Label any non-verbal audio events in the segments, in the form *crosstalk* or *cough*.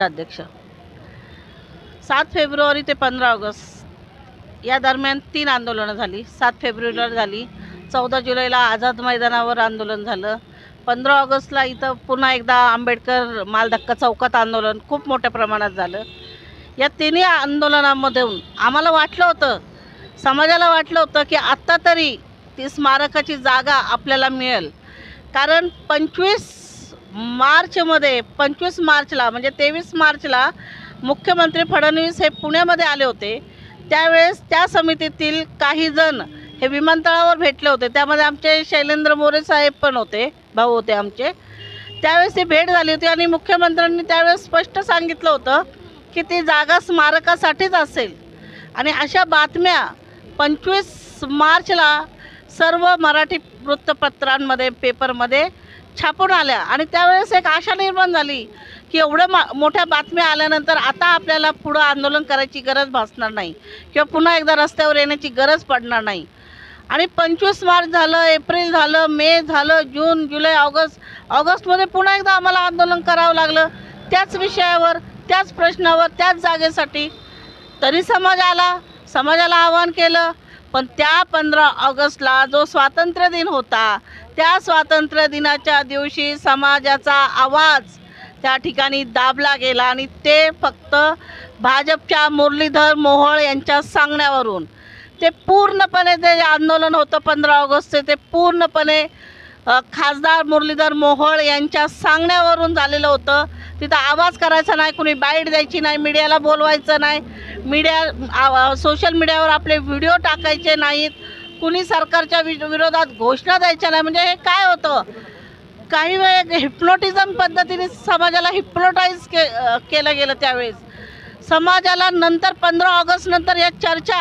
अध्यक्ष. सात फेब्रुवारी ते पंधरा ऑगस्ट. या दरम्यान तीन आंदोलनं झाली. सात फेब्रुवारीला झाली. चौदा जुलैला आझाद मैदानावर आंदोलन झालं. पंधरा ऑगस्टला इथं पुन्हा एकदा आंबेडकर मालधक्का चौकात आंदोलन खूप मोठ्या प्रमाणात झालं. या तिन्ही आंदोलनामधून आम्हाला वाटलं होतं समाजाला वाटलं होतं की आत्ता तरी ती स्मारकाची जागा आपल्याला मिळेल. कारण पंचवीस मार्चमध्ये पंचवीस मार्चला म्हणजे तेवीस मार्चला मुख्यमंत्री फडणवीस हे पुण्यामध्ये आले होते. त्यावेळेस त्या समितीतील काही जण हे विमानतळावर भेटले होते. त्यामध्ये आमचे शैलेंद्र मोरे साहेब पण होते भाऊ होते आमचे. त्यावेळेस ती भेट झाली होती आणि मुख्यमंत्र्यांनी त्यावेळेस स्पष्ट सांगितलं होतं की ती जागा स्मारकासाठीच असेल. आणि अशा बातम्या पंचवीस मार्चला सर्व मराठी वृत्तपत्रांमध्ये पेपरमध्ये छापून आल्या. आणि त्यावेळेस एक आशा निर्माण झाली की एवढं मा मोठ्या बातम्या आल्यानंतर आता आपल्याला पुढं आंदोलन करायची गरज भासणार नाही. किंवा पुन्हा एकदा रस्त्यावर येण्याची गरज पडणार नाही. आणि पंचवीस मार्च झालं एप्रिल झालं मे झालं जून जुलै ऑगस्ट ऑगस्टमध्ये पुन्हा एकदा आम्हाला आंदोलन करावं लागलं. त्याच विषयावर त्याच प्रश्नावर त्याच जागेसाठी तरी समाज आला समाजाला आवाहन केलं. पण त्या पंधरा ऑगस्टला जो स्वातंत्र्य दिन होता त्या स्वातंत्र्य दिनाच्या दिवशी समाजाचा आवाज त्या ठिकाणी दाबला गेला आणि ते फक्त भाजपच्या मुरलीधर मोहोळ यांच्या सांगण्यावरून. ते पूर्णपणे ते जे आंदोलन होतं पंधरा ऑगस्टचे. ते पूर्णपणे खासदार मुरलीधर मोहोळ यांच्या सांगण्यावरून झालेलं होतं. तिथं आवाज करायचा नाही कुणी बाईट द्यायची नाही मीडियाला बोलवायचं नाही. मीडिया सोशल मीडियावर आपले व्हिडिओ टाकायचे नाहीत. कुणी सरकारच्या वि विरोधात घोषणा द्यायच्या नाही म्हणजे हे काय होतं? काही वेळ हिप्नोटिझम पद्धतीने समाजाला हिप्नोटाईज के केलं गेलं त्यावेळेस. समाजाला नंतर पंधरा ऑगस्ट नंतर या चर्चा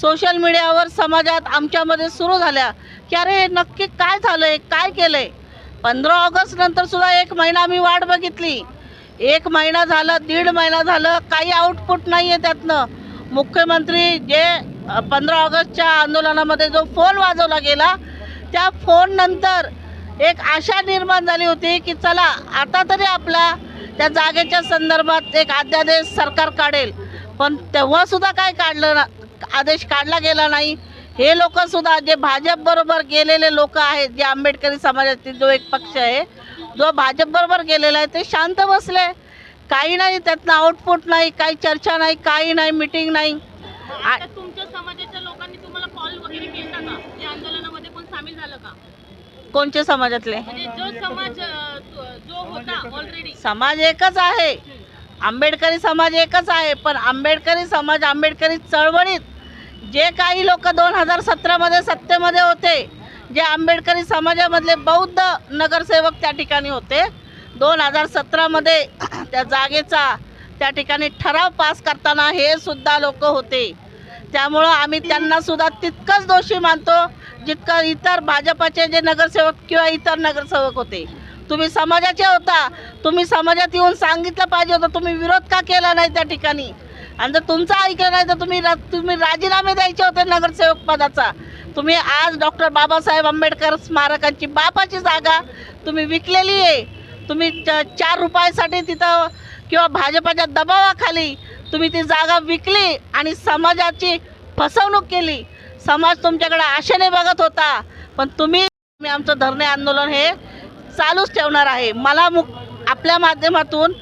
सोशल मीडियावर समाजात आमच्यामध्ये सुरू झाल्या. की अरे हे नक्की काय झालं आहे काय केलं आहे पंधरा ऑगस्ट नंतर सुद्धा एक महिना आम्ही वाट बघितली. एक महिना झालं दीड महिना झालं काही आउटपुट नाही आहे त्यातनं. मुख्यमंत्री जे पंधरा ऑगस्टच्या आंदोलनामध्ये जो फोन वाजवला गेला त्या फोन नंतर एक आशा निर्माण झाली होती की चला आता तरी आपला त्या जागेच्या संदर्भात एक अध्यादेश सरकार काढेल. पण तेव्हासुद्धा काय काढलं ना आदेश काढला गेला नाही. हे लोकंसुद्धा जे भाजपबरोबर गेलेले लोक आहेत जे आंबेडकरी समाजातील जो एक पक्ष आहे जो भाजपबरोबर गेलेला आहे ते शांत बसले. काही नाही त्यातनं आउटपुट नाही काही चर्चा नाही काही नाही मिटिंग नाही. आ- तुमच्या समाजाच्या लोकांनी तुम्हाला कॉल वगैरे केला का? या आंदोलनामध्ये कोण सामील झालं का? कोणते समाजातले? म्हणजे जो समाज अं, जो होता ऑलरेडी समाज एकच आहे. आंबेडकरी समाज एकच आहे पण आंबेडकरी समाज आंबेडकरी चळवळीत जे काही लोक दोन हजार सतरामध्ये सत्तेमध्ये होते जे आंबेडकरी समाजामधले बौद्ध नगरसेवक त्या ठिकाणी होते दोन हजार सतरामध्ये *clears throat* त्या जागेचा त्या ठिकाणी ठराव पास करताना हे सुद्धा लोक होते. त्यामुळं आम्ही त्यांना सुद्धा तितकंच दोषी मानतो जितकं इतर भाजपाचे जे नगरसेवक किंवा इतर नगरसेवक होते. तुम्ही समाजाचे होता तुम्ही समाजात येऊन सांगितलं पाहिजे होतं तुम्ही विरोध का केला नाही त्या ठिकाणी? आणि जर तुमचं ऐकलं नाही तर तुम्ही रा- तुम्ही राजीनामे द्यायचे होते नगरसेवक पदाचा. तुम्ही आज डॉक्टर बाबासाहेब आंबेडकर स्मारकांची बापाची जागा तुम्ही विकलेली आहे. तुम्ही च- चार रुपयासाठी तिथं किंवा भाजपाच्या दबावाखाली तुम्ही ती जागा विकली आणि समाजाची फसवणूक केली. समाज तुमच्याकडे आशेने बघत होता पण तुम्ही मी आमचं धरणे आंदोलन हे चालूच ठेवणार आहे. मला मु आपल्या माध्यमातून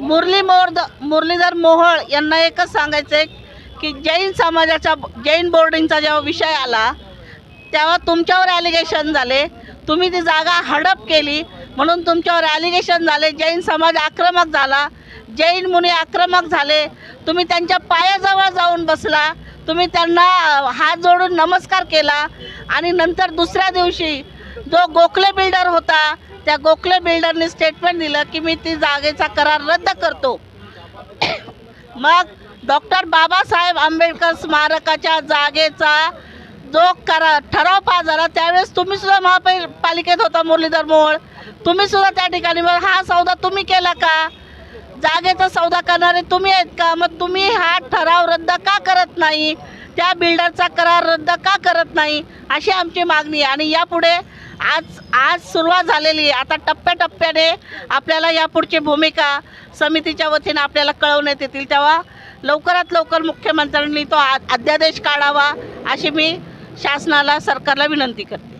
मुरली मोर्द मुरलीधर मोहोळ यांना एकच सांगायचं आहे की जैन समाजाचा जैन बोर्डिंगचा जेव्हा विषय आला तेव्हा तुमच्यावर ॲलिगेशन झाले. तुम्ही ती जागा हडप केली म्हणून तुमच्यावर ॲलिगेशन झाले. जैन समाज आक्रमक झाला. जैन मुनी आक्रमक झाले. तुम्ही त्यांच्या पायाजवळ जाऊन बसला. तुम्ही त्यांना हात जोडून नमस्कार केला. आणि नंतर दुसऱ्या दिवशी जो गोखले बिल्डर होता त्या गोखले बिल्डरने स्टेटमेंट दिलं की मी ती जागेचा करार रद्द करतो. मग डॉक्टर बाबासाहेब आंबेडकर स्मारकाच्या जागेचा जो करा ठराव पास झाला. त्यावेळेस तुम्ही सुद्धा महापालिकेत होता मुरलीधर मोहोळ. तुम्ही सुद्धा त्या ठिकाणी मग हा सौदा तुम्ही केला का? जागेचा सौदा करणारे तुम्ही आहेत का? मग तुम्ही हा ठराव रद्द का करत नाही? त्या बिल्डरचा करार रद्द का करत नाही? अशी आमची मागणी आहे. आणि यापुढे आज आज सुरुवात झालेली आहे. आता टप्प्याटप्प्याने आपल्याला यापुढची भूमिका समितीच्या वतीने आपल्याला कळवण्यात येतील. तेव्हा लवकरात लवकर मुख्यमंत्र्यांनी तो अध्यादेश काढावा अशी मी शासनाला सरकारला विनंती करते.